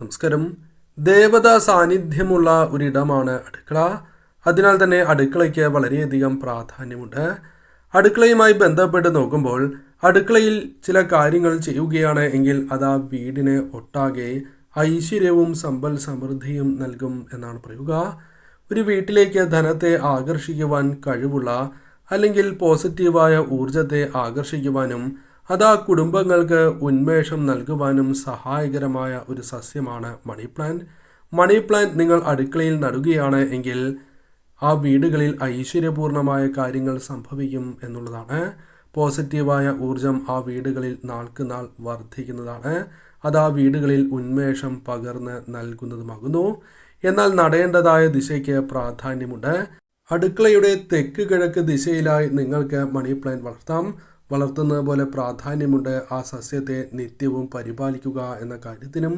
നമസ്കാരം. ദേവതാ സാന്നിധ്യമുള്ള ഒരിടമാണ് അടുക്കള. അതിനാൽ തന്നെ അടുക്കളയ്ക്ക് വളരെയധികം പ്രാധാന്യമുണ്ട്. അടുക്കളയുമായി ബന്ധപ്പെട്ട് നോക്കുമ്പോൾ അടുക്കളയിൽ ചില കാര്യങ്ങൾ ചെയ്യുകയാണ് എങ്കിൽ അത് ആ വീടിന് ഒട്ടാകെ ഐശ്വര്യവും സമ്പൽ സമൃദ്ധിയും നൽകും എന്നാണ് പറയുക. ഒരു വീട്ടിലേക്ക് ധനത്തെ ആകർഷിക്കുവാൻ കഴിവുള്ള അല്ലെങ്കിൽ പോസിറ്റീവായ ഊർജത്തെ ആകർഷിക്കുവാനും അത് ആ കുടുംബങ്ങൾക്ക് ഉന്മേഷം നൽകുവാനും സഹായകരമായ ഒരു സസ്യമാണ് മണി പ്ലാന്റ് മണി പ്ലാന്റ് നിങ്ങൾ അടുക്കളയിൽ നടുകയാണ് എങ്കിൽ ആ വീടുകളിൽ ഐശ്വര്യപൂർണമായ കാര്യങ്ങൾ സംഭവിക്കും എന്നുള്ളതാണ്. പോസിറ്റീവായ ഊർജം ആ വീടുകളിൽ നാൾക്ക് നാൾ വർദ്ധിക്കുന്നതാണ്. അത് ആ വീടുകളിൽ ഉന്മേഷം പകർന്ന് നൽകുന്നതുമാകുന്നു. എന്നാൽ നടേണ്ടതായ ദിശയ്ക്ക് പ്രാധാന്യമുണ്ട്. അടുക്കളയുടെ തെക്ക് കിഴക്ക് ദിശയിലായി നിങ്ങൾക്ക് മണി പ്ലാന്റ് വളർത്താം. വളർത്തുന്നത് പോലെ പ്രാധാന്യമുണ്ട് ആ സസ്യത്തെ നിത്യവും പരിപാലിക്കുക എന്ന കാര്യത്തിനും